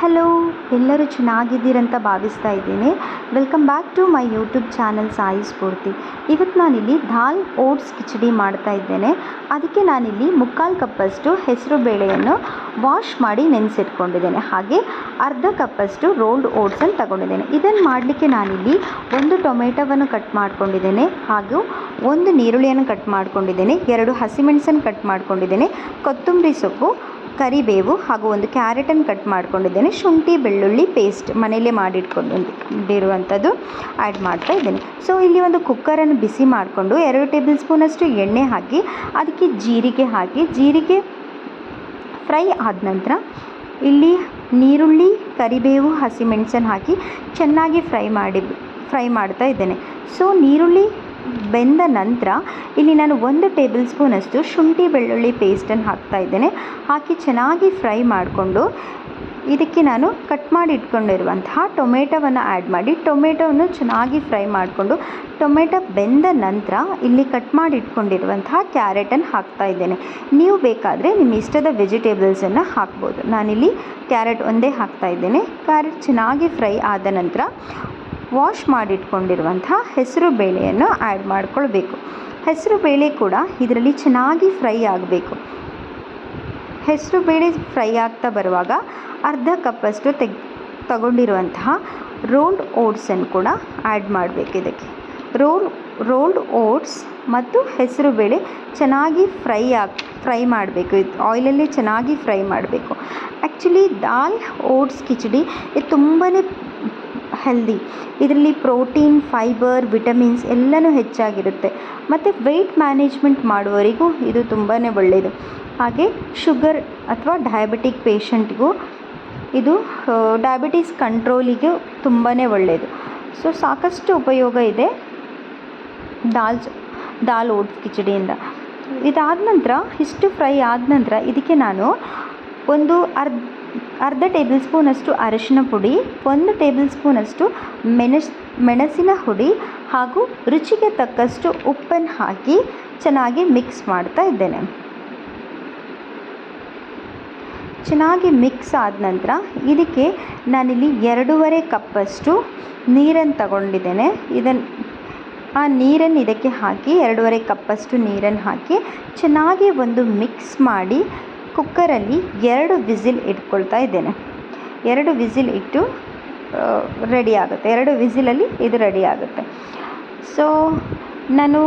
Hello ಎಲ್ಲರೂ ಚೆನ್ನಾಗಿದ್ದೀರಂತ ಭಾವಿಸ್ತಾ ಇದ್ದೀನಿ. Welcome back to my YouTube channel Sai Spoorthi ಇವತ್ತು ನಾನಿಲ್ಲಿ ದಾಲ್ ಓಟ್ಸ್ ಕಿಚಡಿ ಮಾಡ್ತಾ ಇದ್ದೇನೆ. ಅದಕ್ಕೆ ನಾನಿಲ್ಲಿ ಮುಕ್ಕಾಲು ಕಪ್ಪಷ್ಟು ಹೆಸರು ಬೇಳೆಯನ್ನು ವಾಶ್ ಮಾಡಿ ನೆನೆಸಿಟ್ಕೊಂಡಿದ್ದೇನೆ. ಹಾಗೆ ಅರ್ಧ ಕಪ್ಪಷ್ಟು ರೋಲ್ಡ್ ಓಟ್ಸನ್ನು ತಗೊಂಡಿದ್ದೇನೆ. ಇದನ್ನು ಮಾಡಲಿಕ್ಕೆ ನಾನಿಲ್ಲಿ ಒಂದು ಟೊಮೆಟೊವನ್ನು ಕಟ್ ಮಾಡ್ಕೊಂಡಿದ್ದೇನೆ. ಹಾಗೂ ಒಂದು ನೀರುಳ್ಳಿಯನ್ನು ಕಟ್ ಮಾಡ್ಕೊಂಡಿದ್ದೇನೆ. ಎರಡು ಹಸಿಮೆಣಸನ್ನು ಕಟ್ ಮಾಡ್ಕೊಂಡಿದ್ದೇನೆ. ಕೊತ್ತಂಬರಿ ಸೊಪ್ಪು ಕರಿಬೇವು ಹಾಗೂ ಒಂದು ಕ್ಯಾರೆಟನ್ನು ಕಟ್ ಮಾಡ್ಕೊಂಡಿದ್ದೇನೆ. ಶುಂಠಿ, ಬೆಳ್ಳುಳ್ಳಿ ಪೇಸ್ಟ್ ಮನೆಯಲ್ಲೇ ಮಾಡಿಟ್ಕೊಂಡಿರುವಂಥದ್ದು ಆ್ಯಡ್ ಮಾಡ್ತಾ ಇದ್ದೇನೆ. ಸೊ, ಇಲ್ಲಿ ಒಂದು ಕುಕ್ಕರನ್ನು ಬಿಸಿ ಮಾಡಿಕೊಂಡು ಎರಡು ಟೇಬಲ್ ಸ್ಪೂನಷ್ಟು ಎಣ್ಣೆ ಹಾಕಿ, ಅದಕ್ಕೆ ಜೀರಿಗೆ ಹಾಕಿ, ಜೀರಿಗೆ ಫ್ರೈ ಆದ ನಂತರ ಇಲ್ಲಿ ನೀರುಳ್ಳಿ ಕರಿಬೇವು, ಹಸಿಮೆಣಸನ್ನು ಹಾಕಿ ಚೆನ್ನಾಗಿ ಫ್ರೈ ಮಾಡಿ, ಫ್ರೈ ಮಾಡ್ತಾ ಇದ್ದೇನೆ. ಸೊ ನೀರುಳ್ಳಿ ಬೆಂದ ನಂತರ ಇಲ್ಲಿ ನಾನು ಒಂದು ಟೇಬಲ್ ಸ್ಪೂನಷ್ಟು ಶುಂಠಿ ಬೆಳ್ಳುಳ್ಳಿ ಪೇಸ್ಟನ್ನು ಹಾಕ್ತಾ ಇದ್ದೇನೆ. ಹಾಕಿ ಚೆನ್ನಾಗಿ ಫ್ರೈ ಮಾಡಿಕೊಂಡು ಇದಕ್ಕೆ ನಾನು ಕಟ್ ಮಾಡಿ ಇಟ್ಕೊಂಡಿರುವಂತಹ ಟೊಮೆಟೊವನ್ನು ಆ್ಯಡ್ ಮಾಡಿ ಟೊಮೆಟೊವನ್ನು ಚೆನ್ನಾಗಿ ಫ್ರೈ ಮಾಡಿಕೊಂಡು ಟೊಮೆಟೊ ಬೆಂದ ನಂತರ ಇಲ್ಲಿ ಕಟ್ ಮಾಡಿ ಇಟ್ಕೊಂಡಿರುವಂತಹ ಕ್ಯಾರೆಟನ್ನು ಹಾಕ್ತಾ ಇದ್ದೇನೆ. ನೀವು ಬೇಕಾದರೆ ನಿಮ್ಮ ಇಷ್ಟದ ವೆಜಿಟೇಬಲ್ಸನ್ನು ಹಾಕ್ಬೋದು. ನಾನಿಲ್ಲಿ ಕ್ಯಾರೆಟ್ ಒಂದೇ ಹಾಕ್ತಾ ಇದ್ದೇನೆ. ಕ್ಯಾರೆಟ್ ಚೆನ್ನಾಗಿ ಫ್ರೈ ಆದ ನಂತರ ವಾಶ್ ಮಾಡಿಟ್ಕೊಂಡಿರುವಂಥ ಹೆಸರು ಬೇಳೆಯನ್ನು ಆ್ಯಡ್ ಮಾಡ್ಕೊಳ್ಬೇಕು. ಹೆಸರು ಬೇಳೆ ಕೂಡ ಇದರಲ್ಲಿ ಚೆನ್ನಾಗಿ ಫ್ರೈ ಆಗಬೇಕು. ಹೆಸರು ಬೇಳೆ ಫ್ರೈ ಆಗ್ತಾ ಬರುವಾಗ ಅರ್ಧ ಕಪ್ಪಷ್ಟು ತೆಗ್, ತಗೊಂಡಿರುವಂತಹ ರೋಲ್ಡ್ ಓಟ್ಸನ್ನು ಕೂಡ ಆ್ಯಡ್ ಮಾಡಬೇಕು ಇದಕ್ಕೆ. ರೋಲ್ ರೋಲ್ಡ್ ಓಟ್ಸ್ ಮತ್ತು ಹೆಸರು ಬೇಳೆ ಚೆನ್ನಾಗಿ ಫ್ರೈ ಆಗಿ ಫ್ರೈ ಮಾಡಬೇಕು. ಇದು ಆಯಿಲಲ್ಲಿ ಚೆನ್ನಾಗಿ ಫ್ರೈ ಮಾಡಬೇಕು. ಆ್ಯಕ್ಚುಲಿ ದಾಲ್ ಓಟ್ಸ್ ಕಿಚಡಿ ಇದು ತುಂಬಾ ಹೆಲ್ದಿ ಇದರಲ್ಲಿ ಪ್ರೋಟೀನ್ ಫೈಬರ್ ವಿಟಮಿನ್ಸ್ ಎಲ್ಲನೂ ಹೆಚ್ಚಾಗಿರುತ್ತೆ. ಮತ್ತು ವೆಯ್ಟ್ ಮ್ಯಾನೇಜ್ಮೆಂಟ್ ಮಾಡುವವರಿಗೂ ಇದು ತುಂಬಾ ಒಳ್ಳೆಯದು ಹಾಗೆ ಶುಗರ್ ಅಥವಾ ಡಯಾಬಿಟಿಕ್ ಪೇಷಂಟ್ಗೂ ಇದು ಡಯಾಬಿಟೀಸ್ ಕಂಟ್ರೋಲಿಗೂ ತುಂಬಾ ಒಳ್ಳೆಯದು ಸೊ ಸಾಕಷ್ಟು ಉಪಯೋಗ ಇದೆ ದಾಲ್ ದಾಲ್ ಓಟ್ಸ್ ಕಿಚಡಿಯಿಂದ. ಇದಾದ ನಂತರ, ಇಷ್ಟು ಫ್ರೈ ಆದ ನಂತರ ಇದಕ್ಕೆ ನಾನು ಒಂದು ಅರ್ಧ ಅರ್ಧ ಟೇಬಲ್ ಸ್ಪೂನಷ್ಟು ಅರಿಶಿನ ಪುಡಿ, ಒಂದು ಟೇಬಲ್ ಸ್ಪೂನಷ್ಟು ಮೆಣಸ್, ಮೆಣಸಿನ ಹುಡಿ ಹಾಗೂ ರುಚಿಗೆ ತಕ್ಕಷ್ಟು ಉಪ್ಪನ್ನು ಹಾಕಿ ಚೆನ್ನಾಗಿ ಮಿಕ್ಸ್ ಮಾಡ್ತಾ ಇದ್ದೇನೆ. ಚೆನ್ನಾಗಿ ಮಿಕ್ಸ್ ಆದ ನಂತರ ಇದಕ್ಕೆ ನಾನಿಲ್ಲಿ ಎರಡೂವರೆ ಕಪ್ಪಷ್ಟು ನೀರನ್ನು ತಗೊಂಡಿದ್ದೇನೆ. ಇದನ್ನು ಆ ನೀರನ್ನು ಇದಕ್ಕೆ ಹಾಕಿ ಎರಡೂವರೆ ಕಪ್ಪಷ್ಟು ನೀರನ್ನು ಹಾಕಿ ಚೆನ್ನಾಗಿ ಒಂದು ಮಿಕ್ಸ್ ಮಾಡಿ ಕುಕ್ಕರಲ್ಲಿ ಎರಡು ವಿಸಿಲ್ ಇಟ್ಕೊಳ್ತಾ ಇದ್ದೇನೆ. ಎರಡು ವಿಸಿಲ್ ಇಟ್ಟು ರೆಡಿ ಆಗುತ್ತೆ. ಎರಡು ವಿಸಿಲಲ್ಲಿ ಇದು ರೆಡಿ ಆಗುತ್ತೆ. ಸೊ ನಾನು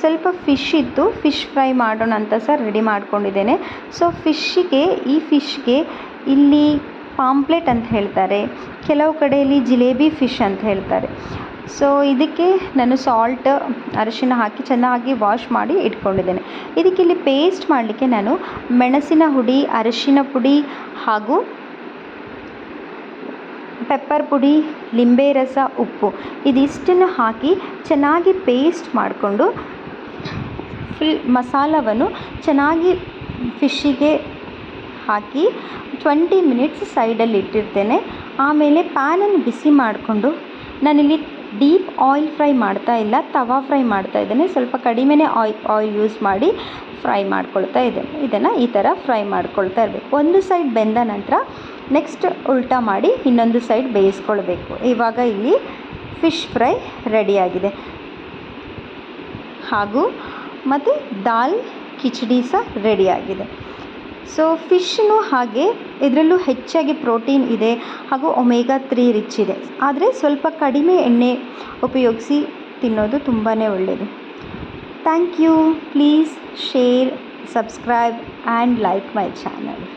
ಸ್ವಲ್ಪ ಫಿಶ್ ಇತ್ತು. ಫಿಶ್ ಫ್ರೈ ಮಾಡೋಣ ಅಂತ ಸಹ ರೆಡಿ ಮಾಡ್ಕೊಂಡಿದ್ದೇನೆ. ಸೊ ಫಿಶ್ಶಿಗೆ ಈ ಫಿಶ್ಗೆ ಇಲ್ಲಿ ಪಾಂಪ್ಲೆಟ್ ಅಂತ ಹೇಳ್ತಾರೆ. ಕೆಲವು ಕಡೆಯಲ್ಲಿ ಜಿಲೇಬಿ ಫಿಶ್ ಅಂತ ಹೇಳ್ತಾರೆ. ಸೊ ಇದಕ್ಕೆ ನಾನು ಸಾಲ್ಟ್ ಅರಶಿನ ಹಾಕಿ ಚೆನ್ನಾಗಿ ವಾಶ್ ಮಾಡಿ ಇಟ್ಕೊಂಡಿದ್ದೇನೆ. ಇದಕ್ಕೆ ಇಲ್ಲಿ ಪೇಸ್ಟ್ ಮಾಡಲಿಕ್ಕೆ ನಾನು ಮೆಣಸಿನ ಹುಡಿ ಅರಶಿನ ಪುಡಿ ಹಾಗೂ ಪೆಪ್ಪರ್ ಪುಡಿ, ಲಿಂಬೆ ರಸ, ಉಪ್ಪು ಇದಿಷ್ಟನ್ನು ಹಾಕಿ ಚೆನ್ನಾಗಿ ಪೇಸ್ಟ್ ಮಾಡಿಕೊಂಡು ಫುಲ್ ಮಸಾಲವನ್ನು ಚೆನ್ನಾಗಿ ಫಿಶ್ಶಿಗೆ ಹಾಕಿ ಟ್ವೆಂಟಿ ಮಿನಿಟ್ಸ್ ಸೈಡಲ್ಲಿ ಇಟ್ಟಿರ್ತೇನೆ. ಆಮೇಲೆ ಪ್ಯಾನನ್ನು ಬಿಸಿ ಮಾಡಿಕೊಂಡು ನಾನಿಲ್ಲಿ ಡೀಪ್ ಆಯಿಲ್ ಫ್ರೈ ಮಾಡ್ತಾ ಇಲ್ಲ, ತವಾ ಫ್ರೈ ಮಾಡ್ತಾ ಇದ್ದೇನೆ. ಸ್ವಲ್ಪ ಕಡಿಮೆನೇ ಆಯಿಲ್ ಆಯಿಲ್ ಯೂಸ್ ಮಾಡಿ ಫ್ರೈ ಮಾಡ್ಕೊಳ್ತಾ ಇದ್ದೇನೆ. ಇದನ್ನು ಈ ಥರ ಫ್ರೈ ಮಾಡ್ಕೊಳ್ತಾ ಇರಬೇಕು. ಒಂದು ಸೈಡ್ ಬೆಂದ ನಂತರ ನೆಕ್ಸ್ಟ್ ಉಲ್ಟಾ ಮಾಡಿ ಇನ್ನೊಂದು ಸೈಡ್ ಬೇಯಿಸ್ಕೊಳ್ಬೇಕು. ಇವಾಗ ಇಲ್ಲಿ ಫಿಶ್ ಫ್ರೈ ರೆಡಿಯಾಗಿದೆ ಹಾಗೂ ಮತ್ತು ದಾಲ್, ಕಿಚಡಿ ಸಹ ರೆಡಿಯಾಗಿದೆ ಸೊ ಫಿಶ್ನು ಹಾಗೆ ಇದರಲ್ಲೂ ಹೆಚ್ಚಾಗಿ ಪ್ರೋಟೀನ್ ಇದೆ ಹಾಗೂ ಒಮೇಗಾ ತ್ರೀ ರಿಚ್ ಇದೆ. ಆದರೆ ಸ್ವಲ್ಪ ಕಡಿಮೆ ಎಣ್ಣೆ ಉಪಯೋಗಿಸಿ ತಿನ್ನೋದು ತುಂಬಾ ಒಳ್ಳೆಯದು thank you please share subscribe and like my channel